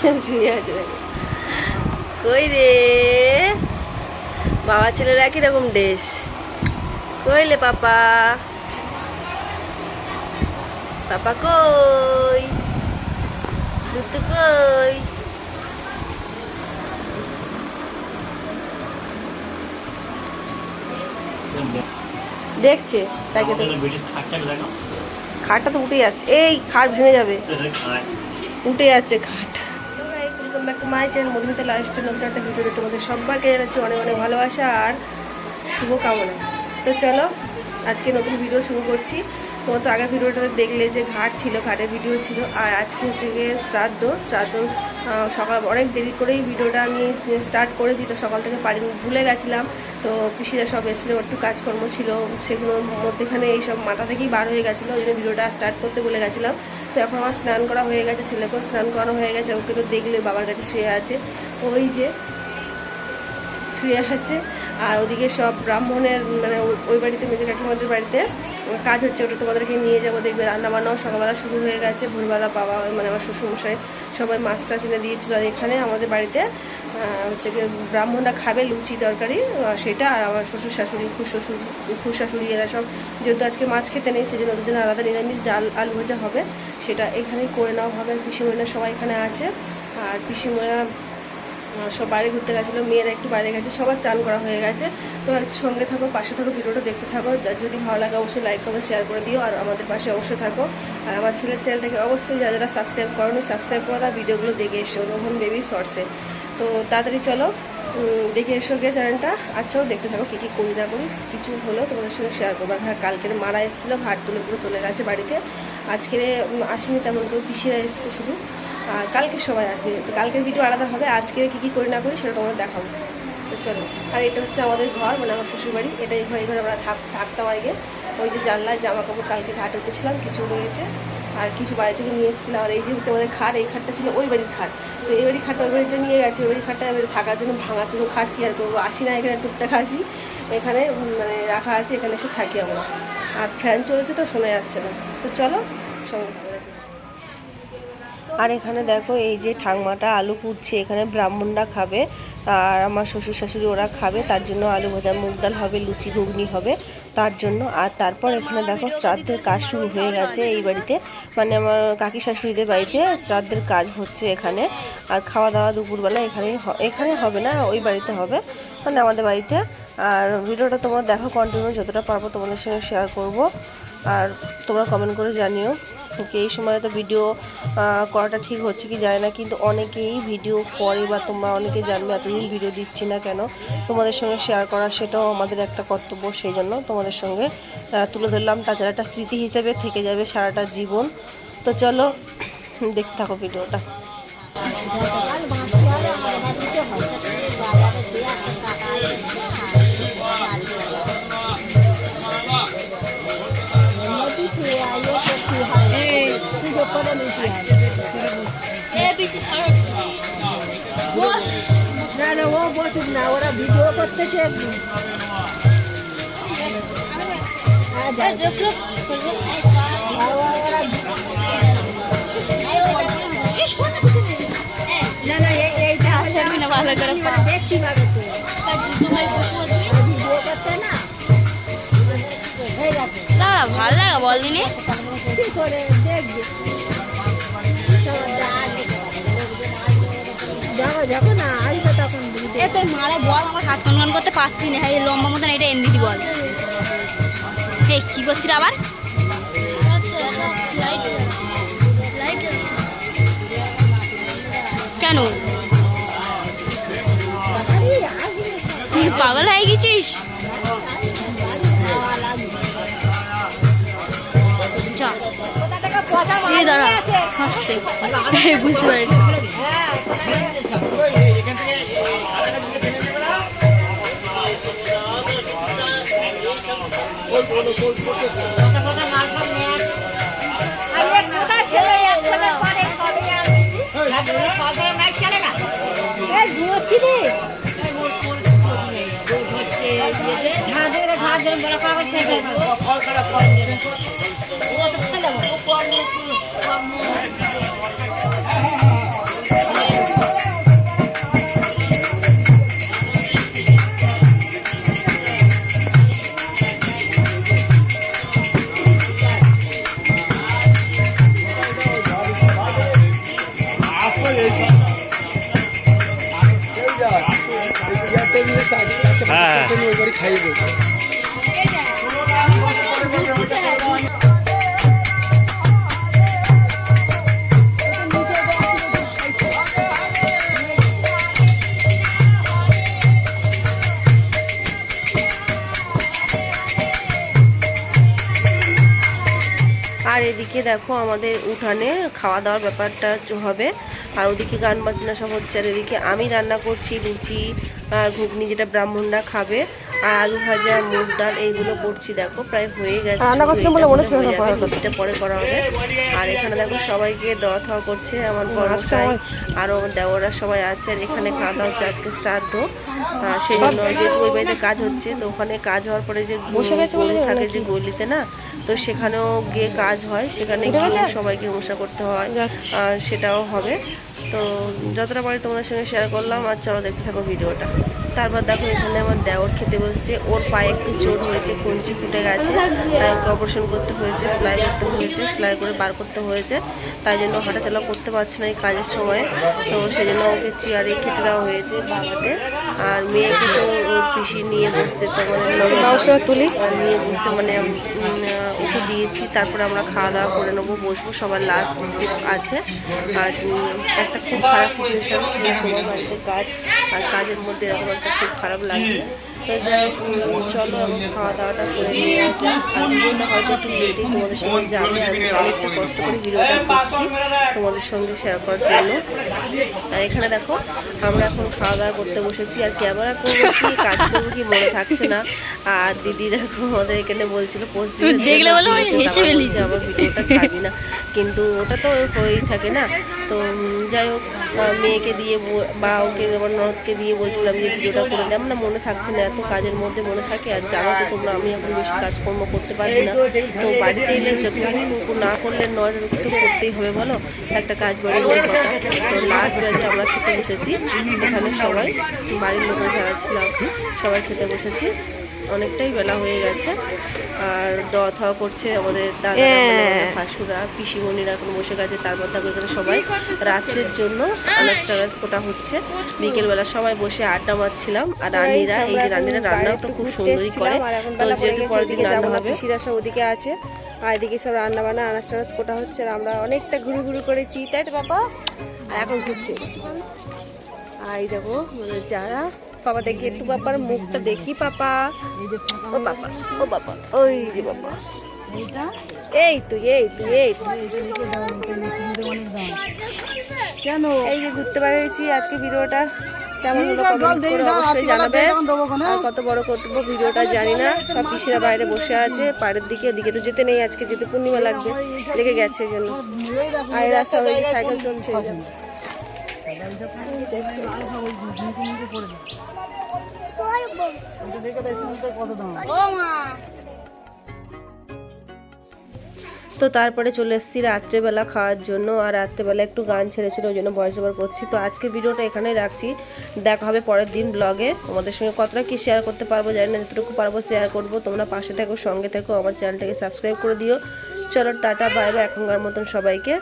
শুয়ে আছে কই রে? বাবা ছেলের একই রকম ড্রেস কইলে পাপা? পাপা কই? দুতু কই? দেখছে? তাকে তো। খাটটা তো উঠে যাচ্ছে। এই খাট ভেঙে যাবে। উঠে যাচ্ছে খাট। মাই চ্যানেল মধুমিতা লাইফস্টাইল নতুন একটা ভিডিওতে তোমাদের সবাইকে জানাচ্ছি অনেক অনেক ভালোবাসা আর শুভকামনা। তো চলো, আজকে নতুন ভিডিও শুরু করছি। তোমার তো আগের ভিডিওটাতে দেখলে যে ঘাট ছিল, ঘাটের ভিডিও ছিল, আর আজকে হচ্ছে গিয়ে শ্রাদ্ধ। শ্রাদ্ধ সকাল অনেক দেরি করেই ভিডিওটা আমি স্টার্ট করেছি তো সকাল থেকে পারি ভুলে গেছিলাম। তো পিসিরা সব এসেছিল, একটু কাজকর্ম ছিল, সেগুলোর মধ্যেখানে এইসব মাথা থেকেই বার হয়ে গেছিল, ওই জন্য ভিডিওটা স্টার্ট করতে বলে গেছিলাম। তো এখন আমার স্নান করা হয়ে গেছে, ছেলেকেও স্নান করা হয়ে গেছে, ওকে তো দেখলে বাবার কাছে শুয়ে আছে। ওই যে শুয়ে আছে, আর ওদিকে সব ব্রাহ্মণের মানে ওই- বাড়িতে মেজে কাকিমাদের বাড়িতে কাজ হচ্ছে ওটা তোমাদেরকে নিয়ে যাব দেখবে রান্না বান্নাও সকালবেলা শুরু হয়ে গেছে ভোরবেলা বাবা মানে আমার শ্বশুরমশাই সবাই মাছ টাছ এনে দিয়েছিল আর এখানে আমাদের বাড়িতে হচ্ছে ব্রাহ্মণরা খাবে লুচি তরকারি সেটা আর আমার শ্বশুর শাশুড়ি শ্বশুর খুশ শাশুড়ি এরা সব যেহেতু আজকে মাছ খেতে নেই সেই জন্য ওদের জন্য আলাদা নিরামিষ ডাল আলু ভাজা হবে সেটা এখানেই করে নেওয়া হবে পিসিমণিরা সবাই এখানে আছে আর আহ, সব বাইরে ঘুরতে গেছিল, মেয়েরা একটু বাইরে গেছে, সবার চান করা হয়ে গেছে। তো সঙ্গে থাকো, পাশে থাকো, ভিডিওটা দেখতে থাকো যদি ভালো লাগে অবশ্যই লাইক কমেন্ট শেয়ার করে দিও, আর আমাদের পাশে অবশ্যই থাকো। আর আমার ছেলের চ্যানেলটাকে অবশ্যই যারা যারা সাবস্ক্রাইব করো সাবস্ক্রাইব করো আর ভিডিওগুলো দেখে এসো, রোহন বেবি শর্টসে তো তাড়াতাড়ি চলো দেখে এসো গিয়ে চ্যানেলটা আচ্ছাও দেখতে থাকো কী কী করি না করি, কিছু হলেও তোমাদের সঙ্গে শেয়ার করব। আর হ্যাঁ কালকের মারা এসেছিল ভাত তুলে পুরো চলে গেছে বাড়িতে। আজকে আসেনি তেমন করে পিসিরা এসছে শুধু। আর কালকে সবাই আসবে। কালকের ভিডিও আলাদা হবে, আজকে কী কী করি না করি সেটা তোমাদের দেখাবো। তো চলো, আর এটা হচ্ছে আমাদের ঘর মানে আমার শ্বশুরবাড়ি। এটাই ঘরে ঘরে আমরা থাক থাকতাম আগে। ওই যে জানলায় জামা কাপড় কালকে ঘাটে উঠেছিলাম, কিছু রয়েছে আর কিছু বাড়ি থেকে নিয়ে এসেছিলাম। আর এই যে হচ্ছে আমাদের খাট, এই খাটটা ছিল ওই বাড়ির খাট। তো এই বাড়ির খাটটা ওই বাড়িতে নিয়ে গেছে, ওই বাড়ির খাটটা এবার থাকার জন্য ভাঙা ছিল খাট কি আর করব? আসি না এখানে টুকটাক আসি। এখানে মানে রাখা আছে, এখানে এসে থাকি আমরা। আর ফ্যান চলছে তো, শোনা যাচ্ছে না। তো চলো, সঙ্গে। আর এখানে দেখো এই যে ঠাংমাটা আলু কুটছে, এখানে ব্রাহ্মণরা খাবে আর আমার শ্বশুর শাশুড়ি ওরা খাবে, তার জন্য আলু ভাজা মুগ ডাল হবে, লুচি ঘুগনি হবে, তার জন্য। আর তারপর এখানে দেখো শ্রাদ্ধের কাজ শুরু হয়ে গেছে এই বাড়িতে। মানে আমার কাকি শাশুড়িদের বাড়িতে শ্রাদ্ধের কাজ হচ্ছে এখানে। আর খাওয়া দাওয়া দুপুরবেলা এখানেই এখানে হবে না, ওই বাড়িতে হবে মানে আমাদের বাড়িতে। আর ভিডিওটা তোমরা দেখো কন্টিনিউ যতটা পারব তোমাদের সঙ্গে শেয়ার করব। আর তোমরা কমেন্ট করে জানিও। কি এই সময় তো ভিডিও করাটা ঠিক হচ্ছে কি জানি না, কিন্তু অনেকেই ভিডিও করে বা তোমরা অনেকে জানবে, এতদিন ভিডিও দিচ্ছি না কেন, তোমাদের সঙ্গে শেয়ার করা সেটাও আমাদের একটা কর্তব্য, সেই জন্য তোমাদের সঙ্গে তুলে ধরলাম। তাছাড়া একটা স্মৃতি হিসেবে থেকে যাবে সারাটা জীবন। তো চলো, দেখতে থাকো ভিডিওটা না না ও বসুক না ওরা ভিডিও করতেছে হ্যাঁ, যাও। ওরা- না না এই- এইটা হলে দেখতে পাবে তো ভিডিও গেছে ভালো লাগে বল দিনে এ তোর মারে করতে পারছি না। এই লম্বা মতন এটা এনে বল। এই কি করছিস আবার? কেন? তুই পাগল হয়ে গেছিস? এই দাঁড়া হাসছে বুঝতে পারি ঝাঁঝে ঝাঁঝে বড় কাগজ থেকে ও ফল করা ফল দেবে ও তো খেলে হ্যাঁ। খাইয়ে দেবো। এদিকে দেখো আমাদের উঠানে খাওয়া দাওয়ার ব্যাপারটা হবে। আর ওদিকে গান বাজনা সব হচ্ছে। আর এদিকে আমি রান্না করছি লুচি ঘুগনি যেটা ব্রাহ্মণরা খাবে আর আলু ভাজা মুগ ডাল এইগুলো করছি দেখো প্রায় হয়ে গেছে। এটা পরে করা হবে। আর এখানে দেখো সবাইকে দেওয়া থাওয়া করছে আমার বড়মশাই আরও দেওয়ারা সবাই আছে আর এখানে খাওয়া দাওয়া হচ্ছে আজকে শ্রাদ্ধ। সেই জন্য যেহেতু ওই বাড়িতে কাজ হচ্ছে তো ওখানে কাজ হওয়ার পরে যে গলি থাকে যে গলিতে না তো সেখানেও গিয়ে কাজ হয় সেখানে গিয়ে সবাইকে মশা করতে হয় আর সেটাও হবে। তো যতটা পারি তোমাদের সঙ্গে শেয়ার করলাম আর চলো দেখতে থাকো ভিডিওটা। তারপর দেখো এখানে আমার দেওর খেতে বসছে। ওর পায়ে একটু চোট হয়েছে কঞ্চি ফুটে গেছে। তাই ওকে অপারেশন করতে হয়েছে সেলাই করতে হয়েছে সেলাই করে বার করতে হয়েছে। তাই জন্য হাঁটাচলা করতে পারছে না এই কাজের সময়। তো সেই জন্য ওকে চেয়ারে খেতে দেওয়া হয়েছে বাবাতে আর মেয়েকে তো ওর পিসি নিয়ে বসছে তো মানে তুলি। নিয়ে বসে মানে দিয়েছি, তারপরে আমরা খাওয়া দাওয়া করে নেব, বসবো, সবার লাস্ট আছে। আর একটা খুব খারাপ সিচুয়েশান সবার বাড়িতে কাজ, আর কাজের মধ্যে এরকম একটা খুব খারাপ লাগছে। তো যাই চলো আমি খাওয়া দাওয়াটা করে হয়তো একটু লেটে তোমাদের সঙ্গে যাবে আমি অনেকটা কষ্ট করে ভিডিওটা করছি, তোমাদের সঙ্গে শেয়ার করার জন্য। আর এখানে দেখো আমরা এখন খাওয়া দাওয়া করতে বসেছি। আর ক্যামেরা করব কি কাজ করব কি মনে থাকছে না। আর দিদি দেখো আমাদের এখানে বলছিল পোস্ট দেখলে বলে ভিডিওটা ছাড়বি না। কিন্তু ওটা তো হয়েই থাকে না। তো যাই হোক মেয়েকে দিয়ে ব- ওকে আমার ননদকে দিয়ে বলছিলাম যে ভিডিওটা করে দেয় না মনে থাকছে না, এত কাজের মধ্যে মনে থাকে। আর জানো তো তোমরা, আমি এখন বেশি কাজকর্ম করতে পারি না। তো বাড়িতে এলে যতটুকু না করলে নয়, তো করতেই হবে, বলো? একটা কাজ বাড়ি কথা তো লাস্ট ব্যাচে আমরা খেতে বসেছি, এখানে সবাই, বাড়ির লোকের যারা ছিলাম সবাই খেতে বসেছি। অনেকটাই বেলা হয়ে গেছে। আর দেওয়া থাওয়া করছে আমাদের দাদা শাশুড়া পিসিমণিরা এখন বসে গেছে তারপর তারপর এখানে সবাই রাত্রের জন্য আনাজ টানাজ কোটা হচ্ছে। বিকেলবেলা সবাই বসে আড্ডা মারছিলাম আর রানীরা এই যে রানীরা রান্নাটা খুব সুন্দরই করে। তো যেহেতু পরের দিন ওদিকে রান্না হবে। পিসিরা সব ওদিকে আছে আর এদিকে সব রান্না বান্না আনাজ টানাজ কোটা হচ্ছে আর আমরা অনেকটা ঘুরু ঘুরু করেছি। তাই তো বাবা? আর এখন ঘুরছে। আর এই দেখো মানে যারা বাবা দেখি একটু বাবার মুখটা দেখি পাপা। ও বাবা ও বাবা ওই যে বাবা এই তুই এই তুই এই কেন? এই যে ঘুরতে বেরিয়েছি আজকে ভিডিওটা কেমন হলো কমেন্ট করে অবশ্যই জানাবে। কত বড় করব ভিডিওটা জানি না সব পিসিরা বাইরে বসে আছে পাড়ের দিকে ওদিকে তো যেতে নেই আজকে যেতে পূর্ণিমা লাগবে লেগে গেছে জন্য আর রাস্তা সাইকেল চলছে। তো তারপরে চলে এসেছি রাত্রেবেলা খাওয়ার জন্য, আর রাত্রেবেলা একটু গান ছেড়েছিল, ওই জন্য ভয়েস ওভার করছি। তো আজকে ভিডিওটা এখানেই রাখছি। দেখা হবে পরের দিন ব্লগে তোমাদের সঙ্গে কতটা কি শেয়ার করতে পারব জানি না, যতটুকু পারব শেয়ার করব। তোমরা পাশে থেকো, সঙ্গে থেকো, আমার চ্যানেলটাকে সাবস্ক্রাইব করে দিও। চলো, টাটা বাই এখনকার মতন সবাইকে।